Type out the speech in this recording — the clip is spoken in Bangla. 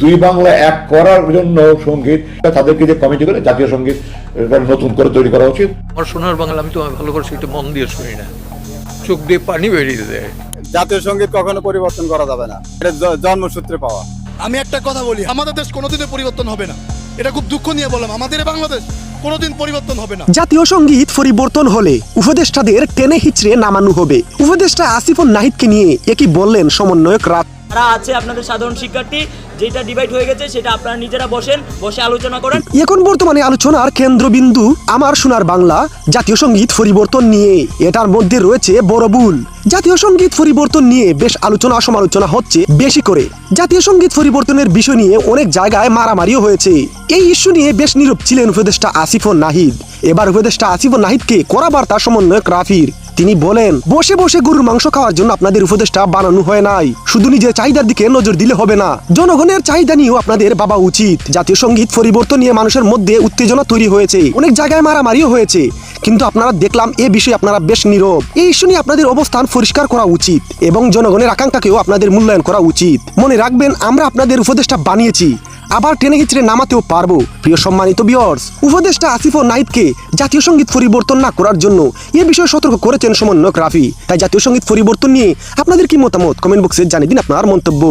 দুই বাংলা এক করার জন্য সংগীত তাদেরকে যে কমিটি করে জাতীয় সংগীত নতুন করে তৈরি করা উচিত। আমার সোনার বাংলা আমি তোমায় ভালোবাসি একটু মন দিয়ে শুনি না। চোখ দিয়ে পানি বেরিয়ে দেয় জাতীয় সংগীত কখনো পরিবর্তন করা যাবে না। এটা জন্মসূত্রে পাওয়া। আমি একটা কথা বলি আমাদের দেশ কোনোদিনই পরিবর্তন হবে না। এটা খুব দুঃখ নিয়ে বললাম আমাদের বাংলাদেশ কোনোদিন পরিবর্তন হবে না। জাতীয় সংগীত পরিবর্তন হলে উপদেষ্টাদের টেনে হিচড়ে নামানো হবে। উপদেষ্টা আসিফুল নাহিদকে নিয়ে একই বললেন সমন্বয়ক রাত যারা আছে আপনাদের সাধারণ শিক্ষার্থী, যেটা ডিভাইড হয়ে গেছে, সেটা আপনারা নিজেরা বসেন, বসে আলোচনা করেন। এখন বর্তমানে আলোচনার কেন্দ্রবিন্দু আমার সোনার বাংলা, জাতীয় সংগীত পরিবর্তন নিয়ে। এটার মধ্যে রয়েছে বড় ভুল। জাতীয় সংগীত পরিবর্তন নিয়ে বেশ আলোচনা সমালোচনা হচ্ছে বেশি করে। জাতীয় সংগীত পরিবর্তনের বিষয় নিয়ে অনেক জায়গায় মারামারিও হয়েছে। এই ইস্যু নিয়ে বেশ নীরব ছিলেন উপদেষ্টা আসিফ নাহিদ। এবার উপদেষ্টা আসিফ নাহিদকে করা বার্তা সমন্বয়ক রাফির। তিনি বলেন, বসে বসে গরুর মাংস খাওয়ার জন্য আপনাদের উপদেষ্টা বানানো হয় নাই। শুধু নিজের চাহিদার দিকে নজর দিলে হবে না। জনগণের চাহিদা নিয়েও আপনাদের বাবা উচিত। জাতীয় সংগীত পরিবর্তন নিয়ে মানুষের মধ্যে উত্তেজনা তৈরি হয়েছে। অনেক জায়গায় মারামারিও হয়েছে। কিন্তু আপনারা দেখলাম এ বিষয়ে আপনারা বেশ নীরব। এই ইস্যু নিয়ে আপনাদের অবস্থান পরিষ্কার করা উচিত এবং জনগণের আকাঙ্ক্ষাকেও আপনাদের মূল্যায়ন করা উচিত। মনে রাখবেন, আমরা আপনাদের উপদেষ্টা বানিয়েছি। আবার টেনে হিচড়ে নামাতেও পারব। প্রিয় সম্মানিত বিয়র্স উপদেষ্টা আসিফ ও নাইদকে জাতীয় সংগীত পরিবর্তন না করার জন্য এ বিষয়ে সতর্ক করেছেন সমন্বয়ক রাফি। তাই জাতীয় সংগীত পরিবর্তন নিয়ে আপনাদের কি মতামত? কমেন্ট বক্সে জানিয়ে দিন আপনার মন্তব্য।